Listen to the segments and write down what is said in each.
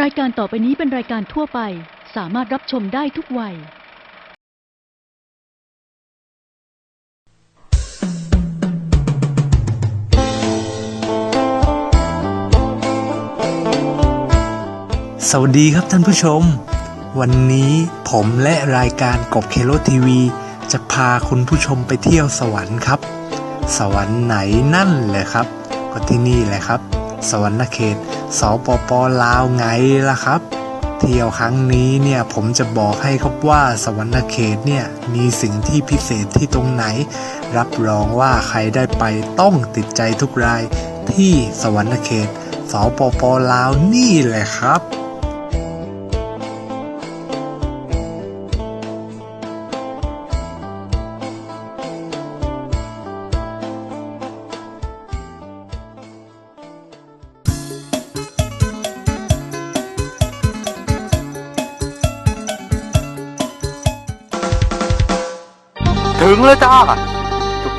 รายการต่อไปนี้เป็นรายการทั่วไป สามารถรับชมได้ทุกวัย สวัสดีครับท่านผู้ชม วันนี้ผมและรายการกบเคโลทีวี จะพาคุณผู้ชมไปเที่ยวสวรรค์ครับ สวรรค์ไหนนั่นแหละครับ ก็ที่นี่แหละครับ สวรรค์เขต สปปลาวไงล่ะครับ เที่ยวครั้งนี้เนี่ยผมจะบอกให้ครับว่าสวรรค์เขตเนี่ยมีสิ่งที่พิเศษที่ตรงไหน รับรองว่าใครได้ไปต้องติดใจทุกรายที่สวรรค์เขตสปปลาวนี่แหละครับ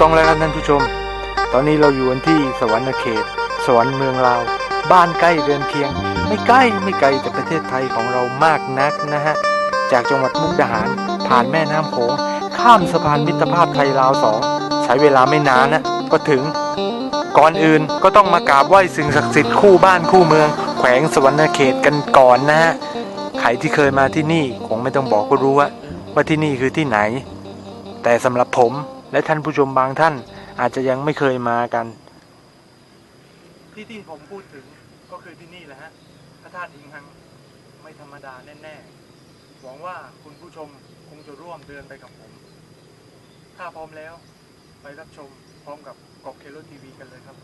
ต้องแล้วครับท่านผู้ชม ตอนนี้เราอยู่กันที่สวรรค์เขต สวรรค์เมืองลาว บ้านใกล้เรือนเคียง ไม่ใกล้ไม่ไกลจากประเทศไทยของเรามากนักนะฮะ จากจังหวัดมุกดาหาร ผ่านแม่น้ำโขง ข้ามสะพานมิตรภาพไทยลาวสองใช้เวลาไม่นานนะ ก็ถึง ก่อนอื่นก็ต้องมากราบไหว้สิ่งศักดิ์สิทธิ์คู่บ้านคู่เมือง แขวงสวรรค์เขตกันก่อนนะฮะ ใครที่เคยมาที่นี่คงไม่ต้องบอกก็รู้ว่าว่าที่นี่คือที่ไหน แต่สำหรับผม และท่านผู้ชมบางท่านอาจจะยังไม่เคยมากัน ที่ที่ผมพูดถึงก็คือที่นี่แหละฮะพระธาตุอิงหังไม่ธรรมดาแน่ๆหวังว่าคุณผู้ชมคงจะร่วมเดินไปกับผม ถ้าพร้อมแล้ว ไปรับชมพร้อมกับกอกเคโลทีวีกันเลยครับ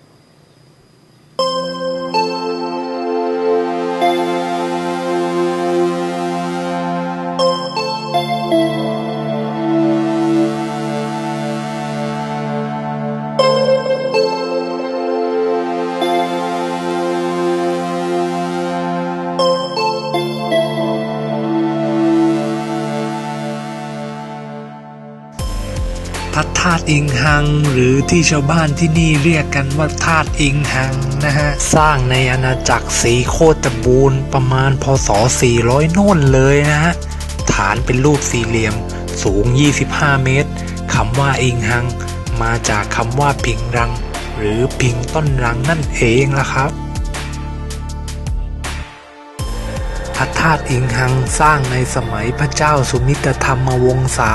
อิงหัง หรือที่ชาวบ้านที่นี่เรียกกันว่าธาตุอิงหังนะฮะ สร้างในอาณาจักรสีโคตบูรณ์ประมาณพศ 400 โน่นเลยนะฮะ ฐานเป็นรูปสี่เหลี่ยมสูง 25 เมตรคำว่าอิงหัง มาจากคำว่าพิงรัง หรือพิงต้นรังนั่นเองล่ะครับพระธาตุอิงหังสร้างในสมัยพระเจ้าสุมิตรธรรมวงศา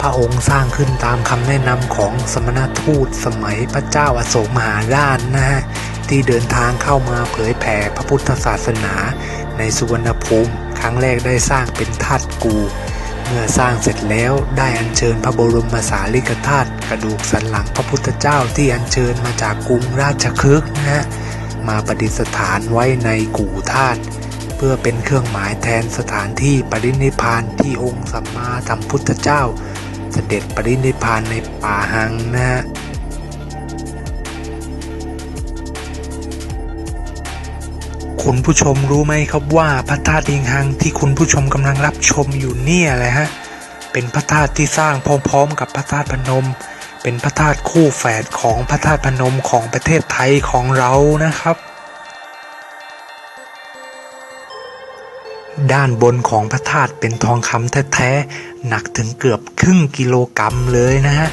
พระองค์สร้างขึ้นตามคำแนะนำของสมณทูตสมัยพระเจ้าอโศกมหาราชนะฮะที่เดินทางเข้ามาเผยแผ่พระพุทธศาสนาในสุวรรณภูมิ ครั้งแรกได้สร้างเป็นธาตุกู เมื่อสร้างเสร็จแล้วได้อัญเชิญพระบรมสารีริกธาตุกระดูกสันหลังพระพุทธเจ้าที่อัญเชิญมาจากกรุงราชคฤห์นะฮะมาประดิษฐานไว้ในกู่ธาตุเพื่อเป็นเครื่องหมายแทนสถานที่ปรินิพพานที่องค์สัมมาสัมพุทธเจ้า เสด็จปรินิพานในป่าหังนะฮะคุณผู้ชมรู้ไหมครับว่าพระธาตุอิงหังที่คุณผู้ชมกำลังรับชมอยู่เนี่ยแหละฮะเป็นพระธาตุที่สร้างพร้อมๆ กับพระธาตุพนม เป็นพระธาตุคู่แฝดของพระธาตุพนมของประเทศไทยของเรานะครับ ด้านบนของพระธาตุเป็นทองคำแท้ๆ หนักถึงเกือบครึ่งกิโลกรัมเลยนะฮะ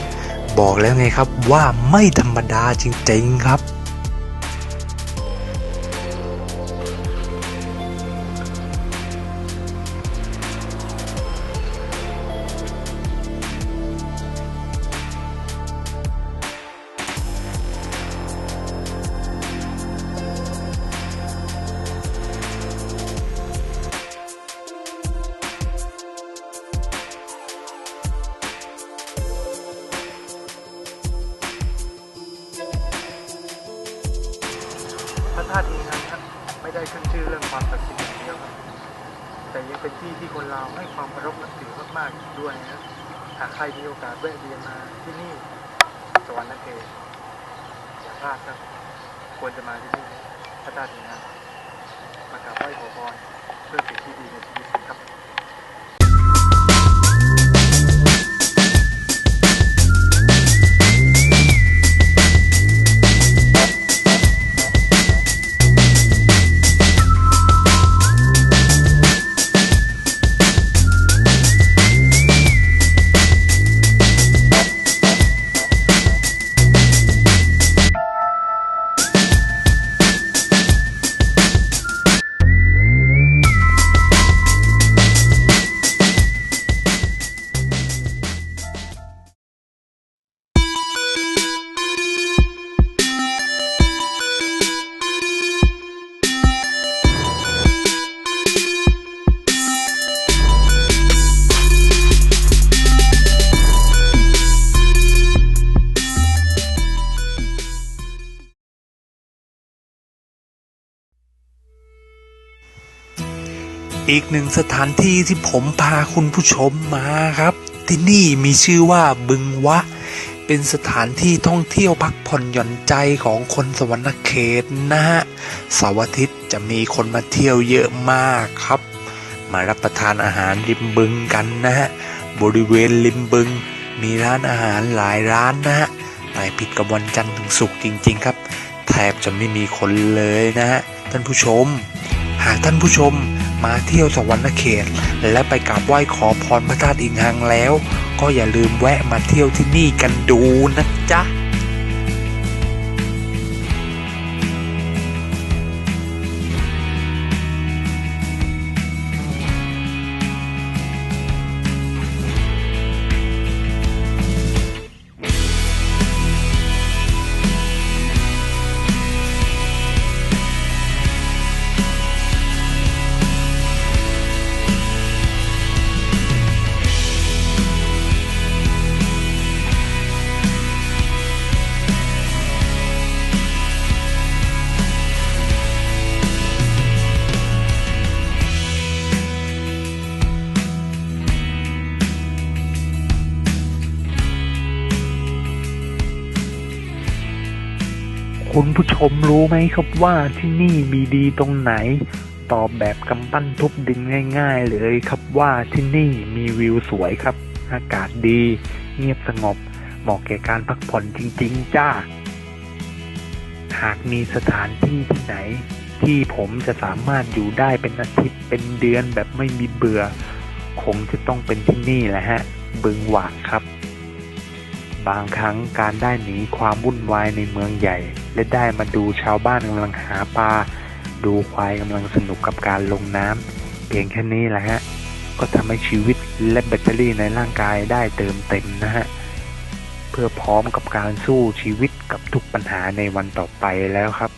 บอกแล้วไงครับว่าไม่ธรรมดาจริงๆครับ พระธาตุอิงหังครับไม่ได้ขึ้นชื่อเรื่องความศักดิ์สิทธิ์อย่างเดียวครับ แต่ยังเป็นที่ที่คนลาวให้ความเคารพนับถือมากๆอีกด้วยนะหากใครมีโอกาสแวะเวียนมาที่นี่สวรรค์นเกอย่าพลาดครับ ควรจะมาที่นี่พระธาตุนี้นะมากราบไหว้ขอพรเพื่อสิ่งที่ดีในชีวิตครับ อีกหนึ่งสถานที่ที่ผมพาคุณผู้ชมมาครับ ที่นี่มีชื่อว่าบึงวะ เป็นสถานที่ท่องเที่ยวพักผ่อนหย่อนใจของคนสวรรณเขตนะฮะเสาร์อาทิตย์จะมีคนมาเที่ยวเยอะมากครับ มารับประทานอาหารริมบึงกันนะฮะบริเวณริมบึง มีร้านอาหารหลายร้านนะฮะไม่ผิดกับวันจันทร์ถึงศุกร์จริง ๆ ครับ แทบจะไม่มีคนเลยนะฮะท่านผู้ชม หากท่านผู้ชม มาเที่ยวสวรรณเขต และไปกราบไหว้ขอพรพระธาตุอิงหังแล้ว ก็อย่าลืมแวะมาเที่ยวที่นี่กันดูนะจ๊ะ คุณผู้ชมรู้ไหมครับว่าที่นี่มีดีตรงไหน ตอบแบบกำปั้นทุบดินง่าย ๆ เลยครับว่าที่นี่มีวิวสวยครับ อากาศดี เงียบสงบ เหมาะแก่การพักผ่อนจริง ๆ จ้า หากมีสถานที่ที่ไหน ที่ผมจะสามารถอยู่ได้เป็นอาทิตย์เป็นเดือนแบบไม่มีเบื่อ คงจะต้องเป็นที่นี่แหละฮะ บึงหวากครับบางครั้งการได้หนีความวุ่นวายในเมืองใหญ่ และได้มาดูชาวบ้านกำลังหาปลา ดูควายกำลังสนุกกับการลงน้ำเพียงแค่นี้แหละฮะ ก็ทำให้ชีวิตและแบตเตอรี่ในร่างกายได้เติมเต็มนะฮะ เพื่อพร้อมกับการสู้ชีวิตกับทุกปัญหาในวันต่อไปแล้วครับ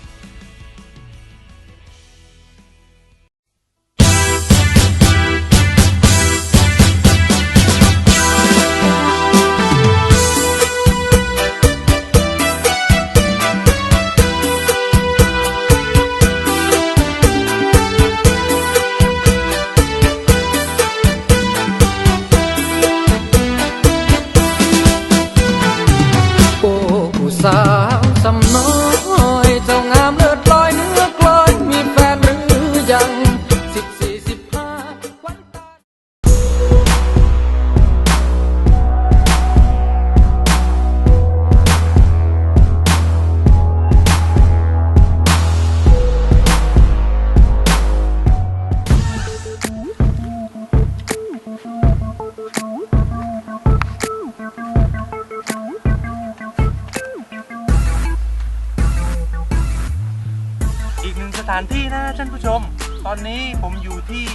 ถานที่นะท่านผู้ชม ตอนนี้ผมอยู่ที่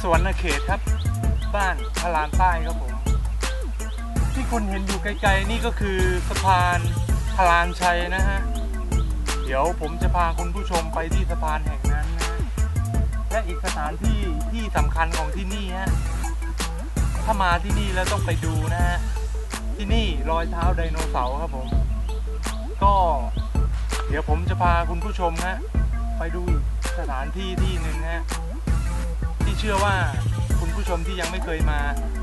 สวรรณเขตครับ บ้านพระรามใต้ครับผม ที่คุณเห็นอยู่ไกลๆนี่ก็คือสะพานพลานชัยนะฮะ เดี๋ยวผมจะพาคุณผู้ชมไปที่สะพานแห่งนั้นนะฮะและอีกสถานที่ที่สำคัญของที่นี่ฮะ ถ้ามาที่นี่แล้วต้องไปดูนะฮะ ที่นี่รอยเท้าไดโนเสาร์ครับผม ก็ เดี๋ยวผมจะพาคุณผู้ชมฮะ ไปดูสถานที่ที่หนึ่งฮะที่เชื่อว่าคุณผู้ชมที่ยังไม่เคยมา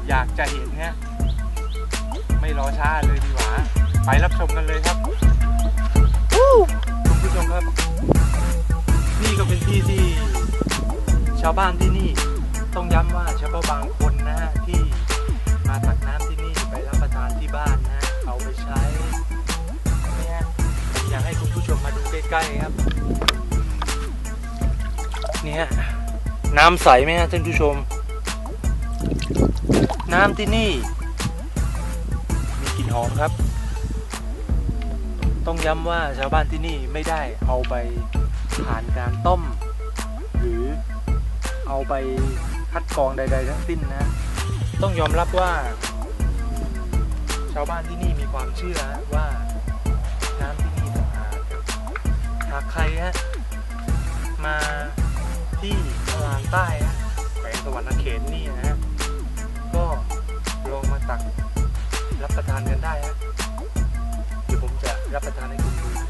อยากจะเห็นฮะไม่รอช้าเลยดีกว่า ไปรับชมกันเลยครับคุณผู้ชมครับ นี่ก็เป็นที่ที่ชาวบ้านที่นี่ ต้องย้ำว่าเฉพาะบางคนนะฮะที่มาตักน้ำที่นี่ไปรับประทานที่บ้านนะฮะเอาไปใช้เนี่ยอยากให้คุณผู้ชมมาดูใกล้ๆครับ นี่ยน้ำใสไหมฮะท่านผู้ชม น้ำที่นี่ มีกลิ่นหอมครับ ต้องย้ำว่าชาวบ้านที่นี่ไม่ได้เอาไปผ่านการต้ม หรือเอาไปคัดกรองใด ๆ ทั้งสิ้นนะ ต้องยอมรับว่า ชาวบ้านที่นี่มีความเชื่อว่าน้ำที่นี่สะอาดหากใครฮะมา ที่ทางใต้ฮะแขวงสวรรณเขตนี่นะฮะก็ลองมาตักรับประทานกันได้ฮะเดี๋ยวผมจะรับประทานให้คุณดู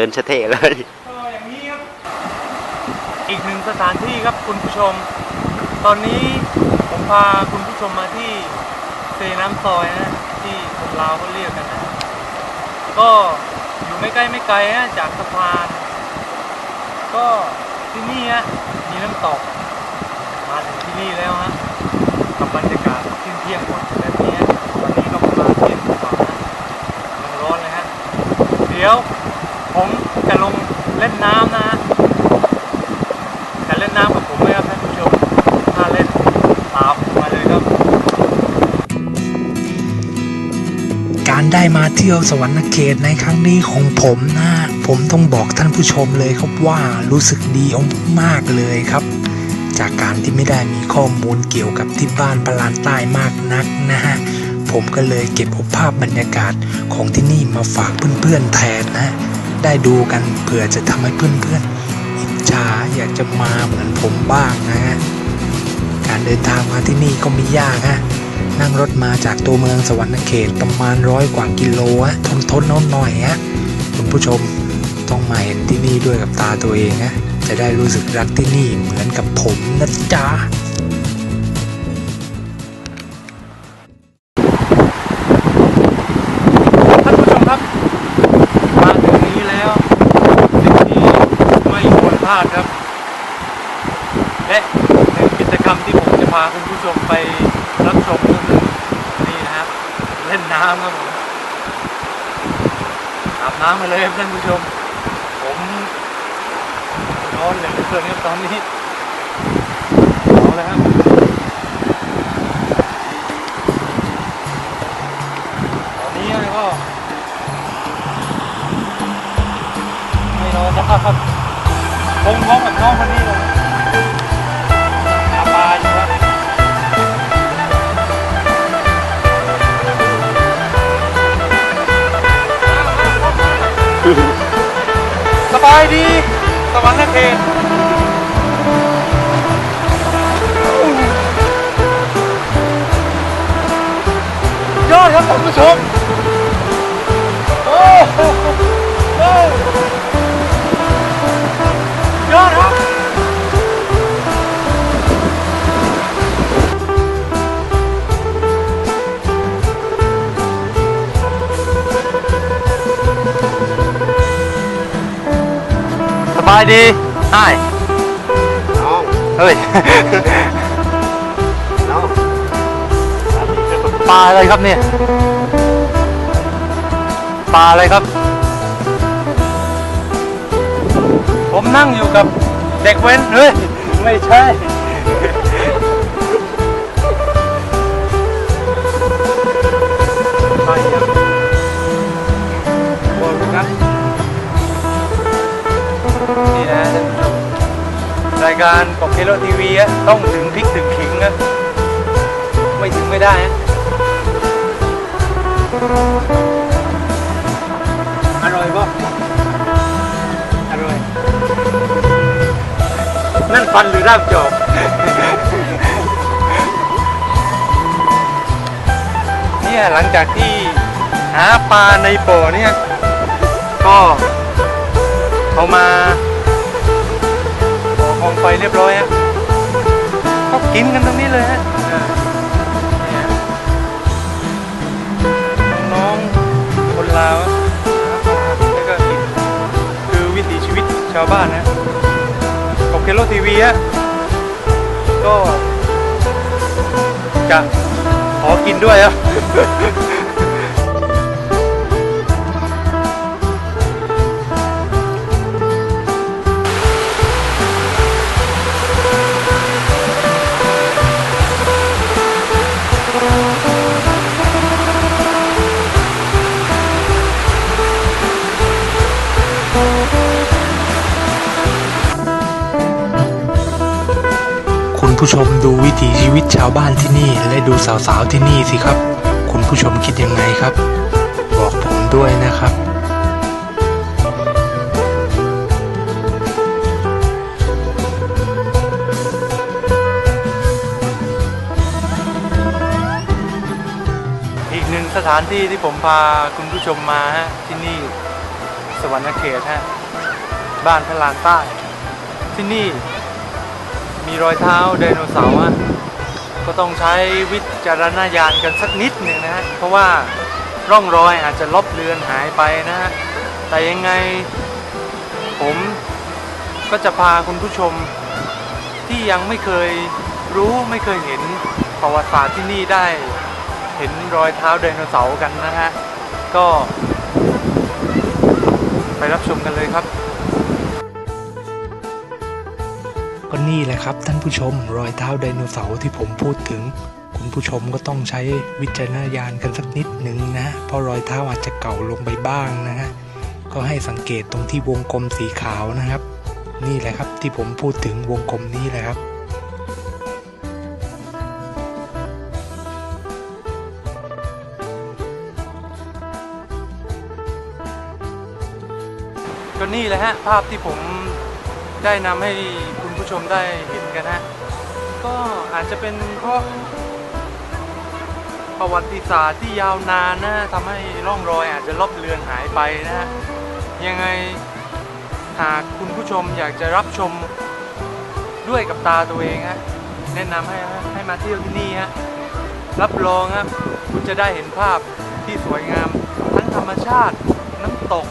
ดินเท่ๆเลยก็อย่างนี้ครับ อีกหนึ่งสถานที่ครับคุณผู้ชม ตอนนี้ผมพาคุณผู้ชมมาที่เซน้ำซอยนะ ที่คนลาวเขาเรียกกันนะ ก็อยู่ไม่ใกล้ไม่ไกลนะจากสะพาน ก็ที่นี่ฮะมีน้ำตกมาถึงที่นี่แล้วฮะกับบรรยากาศเที่ยงเที่ยงๆหมดแบบนี้ตอนนี้ก็ประมาณเที่ยงกว่านะร้อนเลยฮะเดี๋ยว ผมจะลงเล่นน้ำนะจะเล่นน้ำกับผมไหมครับท่านผู้ชมถ้าเล่นตามผมมาเลยครับ การได้มาเที่ยวสวรรค์เขตในครั้งนี้ของผมนะผมต้องบอกท่านผู้ชมเลยครับว่ารู้สึกดีมากเลยครับ จากการที่ไม่ได้มีข้อมูลเกี่ยวกับที่บ้านปลานใต้มากนักนะฮะผมก็เลยเก็บภาพบรรยากาศของที่นี่มาฝากเพื่อนๆแทนนะ ได้ดูกันเผื่อจะทำให้เพื่อนๆอิจฉาอยากจะมาเหมือนผมบ้างนะฮะการเดินทางมาที่นี่ก็ไม่ยากฮะนั่งรถมาจากตัวเมืองสวรรณเขตประมาณร้อยกว่ากิโลฮะทนทนๆหน่อยฮะคุณผู้ชมต้องมาเห็นที่นี่ด้วยกับตาตัวเองนะจะได้รู้สึกรักที่นี่เหมือนกับผมนะจ๊ะ ลาดครับ และหนึ่งกิจกรรมที่ผมจะพาคุณผู้ชมไปรับชมก็คือนี่นะครับ เล่นน้ำครับผมอาบน้ำมาเลยครับท่านผู้ชม ผมร้อนเหลือเกินครับตอนนี้เอาเลยครับตอนนี้ก็ไม่ร้อนนะครับ คงท้องกับน้องคนนี้เลยหาปลาอยู่ครับสบายดีสวรรค์เขตยอดครับท่านผู้ชม บายดีใช่น้องเฮ้ย น้องปลาอะไรครับเนี่ย ปลาอะไรครับ ผมนั่งอยู่กับเด็กเว้น เฮ้ย ไม่ใช่ ไปยัง โลทีวีอะต้องถึงพริกถึงขิงนะไม่ถึงไม่ได้นะอร่อยปะอร่อย นั่นฟันหรือรากจอบเนี่ยหลังจากที่หาปลาในบ่อเนี่ย ก็เอามา บ่อกองไฟเรียบร้อยฮะก็กินกันตรงนี้เลยฮะน้องๆคนลาวแล้วก็กินคือวิถีชีวิตชาวบ้านนะขอบเคโลทีวีฮะก็จะขอกินด้วยครั ชมดูวิถีชีวิตชาวบ้านที่นี่ และดูสาวๆที่นี่สิครับ คุณผู้ชมคิดยังไงครับ บอกผมด้วยนะครับอีกหนึ่งสถานที่ที่ผมพาคุณผู้ชมมาฮะที่นี่สวรรณเขตฮะบ้านพระลานใต้ที่นี่ มีรอยเท้าไดโนเสาร์ฮะก็ต้องใช้วิจารณญาณกันสักนิดหนึ่งนะฮะเพราะว่าร่องรอยอาจจะลบเลือนหายไปนะฮะแต่ยังไงผมก็จะพาคุณผู้ชมที่ยังไม่เคยรู้ไม่เคยเห็นประวัติศาสตร์ที่นี่ได้เห็นรอยเท้าไดโนเสาร์กันนะฮะ ก็ไปรับชมกันเลยครับ ก็นี่แหละครับท่านผู้ชมรอยเท้าไดโนเสาร์ที่ผมพูดถึง คุณผู้ชมก็ต้องใช้วิจารณญาณกันสักนิดหนึ่งนะเพราะรอยเท้าอาจจะเก่าลงไปบ้างนะฮะก็ให้สังเกตตรงที่วงกลมสีขาวนะครับ นี่แหละครับที่ผมพูดถึงวงกลมนี้แหละครับก็นี่แหละฮะภาพที่ผมได้นำให้ ผู้ชมได้เห็นกันฮะก็อาจจะเป็นเพราะประวัติศาสตร์ที่ยาวนานนะทำให้ร่องรอยอาจจะลบเลือนหายไปนะฮะยังไงหากคุณผู้ชมอยากจะรับชมด้วยกับตาตัวเองฮะแนะนำให้ให้มาเที่ยวที่นี่ฮะรับรองครับคุณจะได้เห็นภาพที่สวยงาม ทั้งธรรมชาติน้ำตก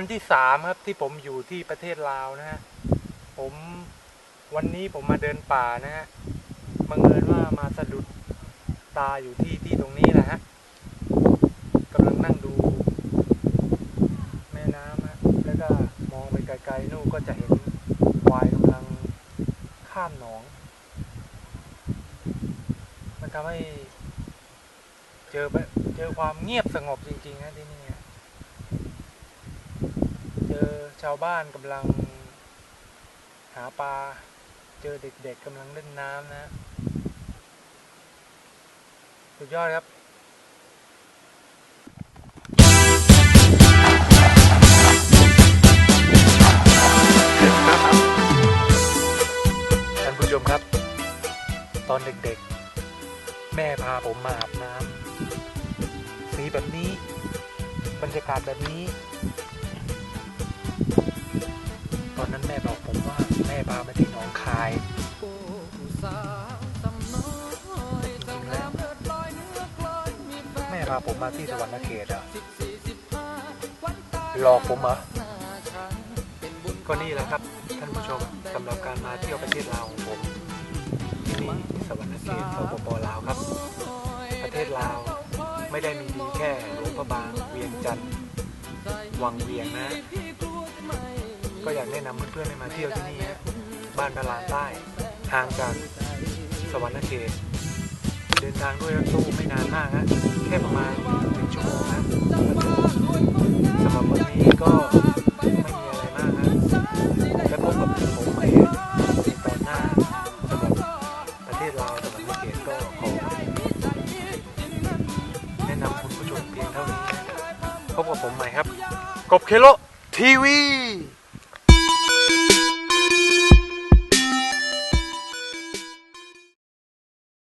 วันที่สามครับที่ผมอยู่ที่ประเทศลาวนะฮะผมวันนี้ผมมาเดินป่านะฮะบังเอิญว่ามาสะดุดตาอยู่ที่ที่ตรงนี้แหละฮะกำลังนั่งดู แม่น้ำฮะแล้วก็มองไปไกลๆนู่นก็จะเห็นควายกำลังข้ามหนอง มันทำให้เจอเจอความเงียบสงบจริงๆนะที่นี่ฮะเจอ ชาวบ้านกำลังหาปลา เจอเด็กๆกำลังเล่นน้ำนะฮะสุดยอดครับท่านผู้ชมครับ ตอนเด็กๆ แม่พาผมมาอาบน้ำสีแบบนี้ บรรยากาศแบบนี้ ตอนนั้นแม่บอกผมว่าแม่พามาที่หนองคายจ้างามเลิศลอยเนื้อกลอยมีแม่พาผมมาที่สวรรณเขตอะสิบสี่สิบห้าวันตายหลอกผมเหรอก็นี่แหละครับ ท่านผู้ชมสำหรับการมาเที่ยวประเทศลาวของผมที่นี่สวรรณเขตสปปลาวครับ ประเทศลาวไม่ได้มีดีแค่หลวงพระบางเวียงจันทร์วังเวียงนะ ก็อยากแนะนำเพื่อนๆให้มาเที่ยวที่นี่ฮะบ้านพระลานใต้ห่างจากสวรรณเขตเดินทางด้วยรถตู้ไม่นานมากฮะแค่ประมาณหนึ่งชั่วโมงนะสำหรับวันนี้ก็ไม่มีอะไรมากฮะแล้วพบกับผมใหม่ในตอนหน้าสำหรับประเทศลาวสวรรณเขตก็ขอแนะนำคุณผู้ชมเพียงเท่านี้พบกับผมใหม่ครับ กบเคโลทีวี